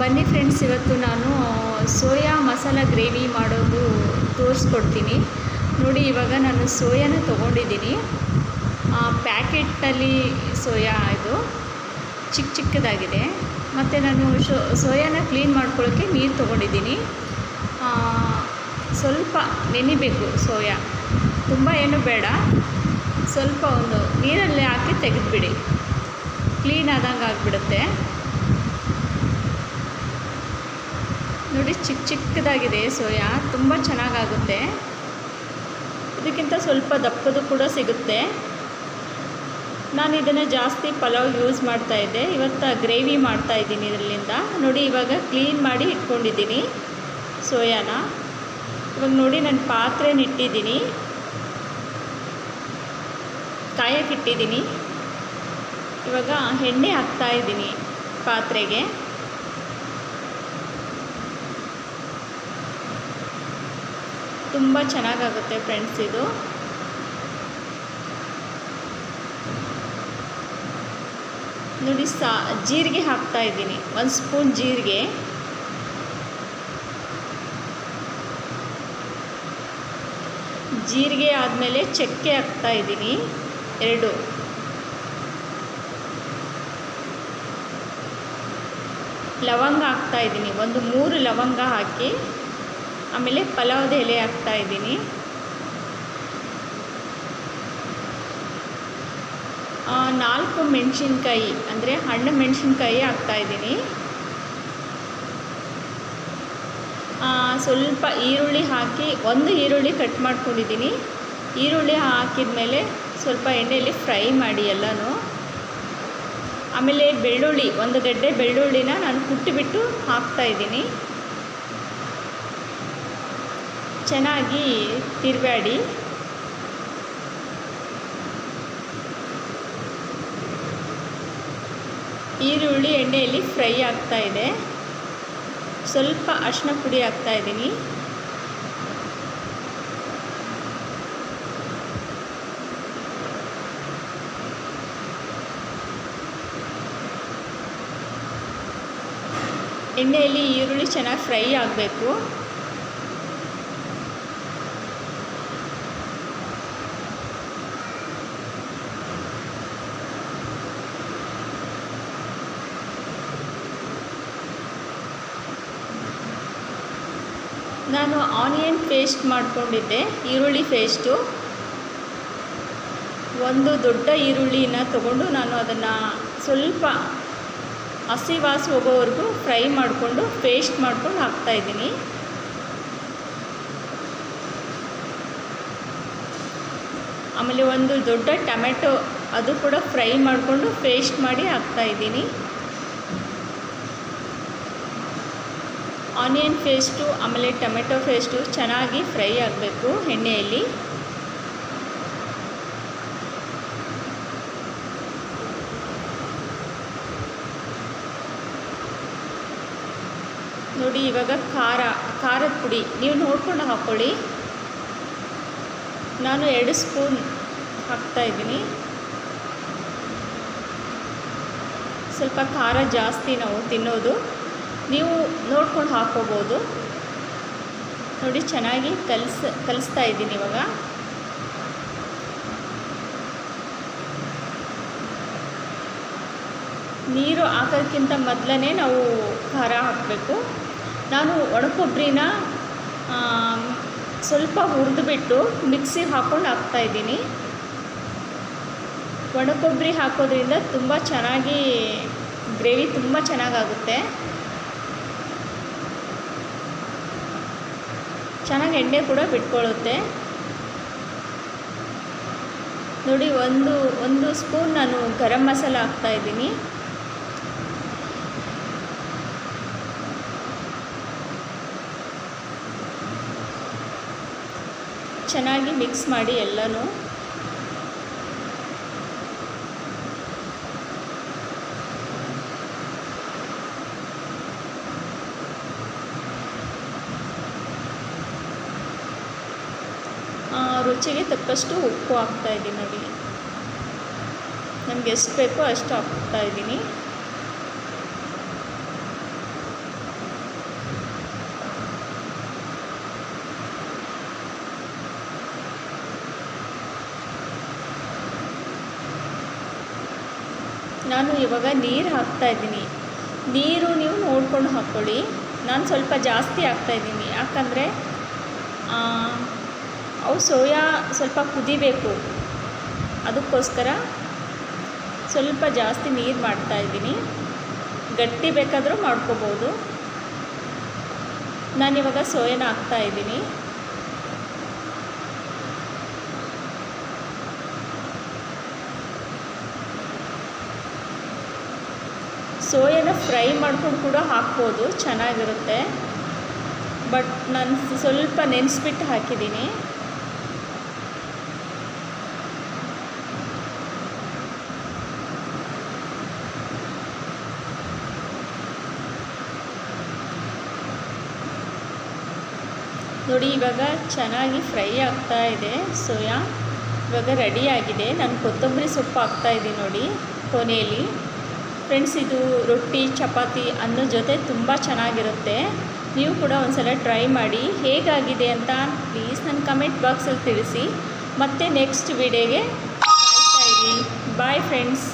ಬನ್ನಿ ಫ್ರೆಂಡ್ಸ್ ಇವತ್ತು ನಾನು ಸೋಯಾ ಮಸಾಲ ಗ್ರೇವಿ ಮಾಡೋದು ತೋರಿಸ್ಕೊಡ್ತೀನಿ. ನೋಡಿ, ಇವಾಗ ನಾನು ಸೋಯಾನ ತೊಗೊಂಡಿದ್ದೀನಿ. ಪ್ಯಾಕೆಟಲ್ಲಿ ಸೋಯಾ ಇದು ಚಿಕ್ಕ ಚಿಕ್ಕದಾಗಿದೆ. ಮತ್ತು ನಾನು ಶೋ, ಸೋಯಾನ ಕ್ಲೀನ್ ಮಾಡ್ಕೊಳ್ಳೋಕ್ಕೆ ನೀರು ತೊಗೊಂಡಿದ್ದೀನಿ. ಸ್ವಲ್ಪ ನೆನಿಬೇಕು ಸೋಯಾ. ತುಂಬ ಏನು ಬೇಡ. ಸ್ವಲ್ಪ ಒಂದು ನೀರಲ್ಲಿ ಹಾಕಿ ತೆಗೆದುಬಿಡಿ. ಕ್ಲೀನ್ ಆದಂಗೆ ಆಗಿಬಿಡುತ್ತೆ. ನೋಡಿ ಚಿಕ್ಕ ಚಿಕ್ಕದಾಗಿದೆ ಸೋಯಾ ತುಂಬ ಚೆನ್ನಾಗಾಗುತ್ತೆ. ಇದಕ್ಕಿಂತ ಸ್ವಲ್ಪ ದಪ್ಪದು ಕೂಡ ಸಿಗುತ್ತೆ. ನಾನು ಇದನ್ನು ಜಾಸ್ತಿ ಪಲಾವ್ ಯೂಸ್ ಮಾಡ್ತಾಯಿದ್ದೆ ಇವತ್ತು ಗ್ರೇವಿ ಮಾಡ್ತಾಯಿದ್ದೀನಿ ಇದರಿಂದ ನೋಡಿ, ಇವಾಗ ಕ್ಲೀನ್ ಮಾಡಿ ಇಟ್ಕೊಂಡಿದ್ದೀನಿ. ಸೋಯಾನ ಇವಾಗ ನೋಡಿ ನಾನು ಪಾತ್ರೆನ ಇಟ್ಟಿದ್ದೀನಿ. ಕಾಯಕ್ಕಿಟ್ಟಿದ್ದೀನಿ ಇವಾಗ ಎಣ್ಣೆ ಹಾಕ್ತಾಯಿದ್ದೀನಿ ಪಾತ್ರೆಗೆ. ತುಂಬ ಚೆನ್ನಾಗಾಗುತ್ತೆ ಫ್ರೆಂಡ್ಸ್ ಇದು. ನೋಡಿ, ಸಾ, ಜೀರಿಗೆ ಹಾಕ್ತಾ ಇದ್ದೀನಿ. ಒಂದು ಸ್ಪೂನ್ ಜೀರಿಗೆ. ಜೀರಿಗೆ ಆದಮೇಲೆ ಚಕ್ಕೆ ಹಾಕ್ತಾ ಇದ್ದೀನಿ. ಎರಡು. ಲವಂಗ ಹಾಕ್ತಾ ಇದ್ದೀನಿ. ಒಂದು ಮೂರು ಲವಂಗ ಹಾಕಿ. ಆಮೇಲೆ ಪಲಾವ್ದ ಎಲೆ ಹಾಕ್ತಾ ಇದ್ದೀನಿ. ನಾಲ್ಕು ಮೆಣಸಿನ್ಕಾಯಿ, ಅಂದರೆ ಹಣ್ಣು ಮೆಣಸಿನ್ಕಾಯಿ ಹಾಕ್ತಾಯಿದ್ದೀನಿ ಸ್ವಲ್ಪ ಈರುಳ್ಳಿ ಹಾಕಿ, ಒಂದು ಈರುಳ್ಳಿ ಕಟ್ ಮಾಡ್ಕೊಂಡಿದ್ದೀನಿ. ಈರುಳ್ಳಿ ಹಾಕಿದ ಮೇಲೆ ಸ್ವಲ್ಪ ಎಣ್ಣೆಯಲ್ಲಿ ಫ್ರೈ ಮಾಡಿ ಎಲ್ಲನೂ. ಆಮೇಲೆ ಬೆಳ್ಳುಳ್ಳಿ, ಒಂದು ಗಡ್ಡೆ ಬೆಳ್ಳುಳ್ಳಿನ ನಾನು ಕುಟ್ಟಿಬಿಟ್ಟು ಹಾಕ್ತಾಯಿದ್ದೀನಿ ಚೆನ್ನಾಗಿ ತಿರುಗಾಡಿ. ಈರುಳ್ಳಿ ಎಣ್ಣೆಯಲ್ಲಿ ಫ್ರೈ ಆಗ್ತಾ ಇದೆ. ಸ್ವಲ್ಪ ಅರಿಶಿನ ಪುಡಿ ಹಾಕ್ತಾ ಇದ್ದೀನಿ. ಎಣ್ಣೆಯಲ್ಲಿ ಈರುಳ್ಳಿ ಚೆನ್ನಾಗಿ ಫ್ರೈ ಆಗಬೇಕು. ನಾನು ಆನಿಯನ್ ಪೇಸ್ಟ್ ಮಾಡಿಕೊಂಡಿದ್ದೆ, ಈರುಳ್ಳಿ ಪೇಸ್ಟು. ಒಂದು ದೊಡ್ಡ ಈರುಳ್ಳಿನ ತಗೊಂಡು ನಾನು ಅದನ್ನು ಸ್ವಲ್ಪ ಹಸಿ ವಾಸ ಹೋಗೋವರೆಗೂ ಫ್ರೈ ಮಾಡಿಕೊಂಡು ಪೇಸ್ಟ್ ಮಾಡ್ಕೊಂಡು ಹಾಕ್ತಾಯಿದ್ದೀನಿ ಆಮೇಲೆ ಒಂದು ದೊಡ್ಡ ಟೊಮೆಟೊ ಅದು ಕೂಡ ಫ್ರೈ ಮಾಡಿಕೊಂಡು ಪೇಸ್ಟ್ ಮಾಡಿ ಹಾಕ್ತಾಯಿದ್ದೀನಿ ಆನಿಯನ್ ಪೇಸ್ಟು ಆಮೇಲೆ ಟೊಮೆಟೊ ಪೇಸ್ಟು ಚೆನ್ನಾಗಿ ಫ್ರೈ ಆಗಬೇಕು ಎಣ್ಣೆಯಲ್ಲಿ. ನೋಡಿ, ಇವಾಗ ಖಾರ, ಖಾರದ ಪುಡಿ. ನೀವು ನೋಡ್ಕೊಂಡು ಹಾಕ್ಕೊಳ್ಳಿ ನಾನು ಎರಡು ಸ್ಪೂನ್ ಹಾಕ್ತಾಯಿದ್ದೀನಿ ಸ್ವಲ್ಪ ಖಾರ ಜಾಸ್ತಿ ನಾವು ತಿನ್ನೋದು. ನೀವು ನೋಡ್ಕೊಂಡು ಹಾಕ್ಕೋಬೋದು ನೋಡಿ, ಚೆನ್ನಾಗಿ ಕಲಿಸ್, ಕಲಿಸ್ತಾ ಇದ್ದೀನಿ ಇವಾಗ. ನೀರು ಹಾಕೋಕ್ಕಿಂತ ಮೊದಲೇ ನಾವು ಖಾರ ಹಾಕಬೇಕು. ನಾನು ಒಣಕೊಬ್ಬರಿನ ಸ್ವಲ್ಪ ಹುರಿದುಬಿಟ್ಟು ಮಿಕ್ಸಿಗೆ ಹಾಕ್ಕೊಂಡು ಹಾಕ್ತಾಯಿದ್ದೀನಿ ಒಣಕೊಬ್ಬರಿ ಹಾಕೋದ್ರಿಂದ ತುಂಬ ಚೆನ್ನಾಗಿ ಗ್ರೇವಿ ತುಂಬ ಚೆನ್ನಾಗಾಗುತ್ತೆ. ಚೆನ್ನಾಗಿ ಎಣ್ಣೆ ಕೂಡ ಬಿಟ್ಕೊಳ್ಳುತ್ತೆ. ನೋಡಿ, ಒಂದು ಒಂದು ಸ್ಪೂನ್ ನಾನು ಗರಂ ಮಸಾಲ ಹಾಕ್ತಾಯಿದ್ದೀನಿ ಚೆನ್ನಾಗಿ ಮಿಕ್ಸ್ ಮಾಡಿ ಎಲ್ಲನೂ. ರುಚಿಗೆ ತಕ್ಕಷ್ಟು ಉಪ್ಪು ಹಾಕ್ತಾಯಿದ್ದೀನಿ ನೋಡಿ ನಮ್ಗೆ ಎಷ್ಟು ಬೇಕೋ ಅಷ್ಟು ಹಾಕ್ತಾಯಿದ್ದೀನಿ ನಾನು ಇವಾಗ ನೀರು ಹಾಕ್ತಾಯಿದ್ದೀನಿ ನೀರು ನೀವು ನೋಡ್ಕೊಂಡು ಹಾಕ್ಕೊಳ್ಳಿ. ನಾನು ಸ್ವಲ್ಪ ಜಾಸ್ತಿ ಹಾಕ್ತಾಯಿದ್ದೀನಿ ಯಾಕಂದರೆ ಅವು ಸೋಯಾ ಸ್ವಲ್ಪ ಕುದಿಬೇಕು. ಅದಕ್ಕೋಸ್ಕರ ಸ್ವಲ್ಪ ಜಾಸ್ತಿ ನೀರು ಮಾಡ್ತಾಯಿದ್ದೀನಿ ಗಟ್ಟಿ ಬೇಕಾದರೂ ಮಾಡ್ಕೋಬೋದು. ನಾನಿವಾಗ ಸೋಯಾನ ಹಾಕ್ತಾಯಿದ್ದೀನಿ ಸೋಯಾನ ಫ್ರೈ ಮಾಡ್ಕೊಂಡು ಕೂಡ ಹಾಕ್ಬೋದು, ಚೆನ್ನಾಗಿರುತ್ತೆ. ಬಟ್ ನಾನು ಸ್ವಲ್ಪ ನೆನೆಸ್ಬಿಟ್ಟು ಹಾಕಿದ್ದೀನಿ. ನೋಡಿ, ಇವಾಗ ಚೆನ್ನಾಗಿ ಫ್ರೈ ಆಗ್ತಾ ಇದೆ, ಸೋಯಾ ಇವಾಗ ರೆಡಿ ಆಗಿದೆ. ನಾನು ಕೊತ್ತಂಬರಿ ಸೊಪ್ಪು ಹಾಕ್ತಾ ಇದ್ದೀನಿ ನೋಡಿ ಕೊನೆಯಲ್ಲಿ. ಫ್ರೆಂಡ್ಸ್ ಇದು ರೊಟ್ಟಿ, ಚಪಾತಿ ಅನ್ನೋ ಜೊತೆ ತುಂಬ ಚೆನ್ನಾಗಿರುತ್ತೆ. ನೀವು ಕೂಡ ಒಂದ್ಸಲ ಟ್ರೈ ಮಾಡಿ ಹೇಗಾಗಿದೆ ಅಂತ ಪ್ಲೀಸ್ ನನ್ನ ಕಮೆಂಟ್ ಬಾಕ್ಸಲ್ಲಿ ತಿಳಿಸಿ. ಮತ್ತೆ ನೆಕ್ಸ್ಟ್ ವಿಡಿಯೋಗೆ ಕಾಯ್ತಾ ಇರಿ. Bye friends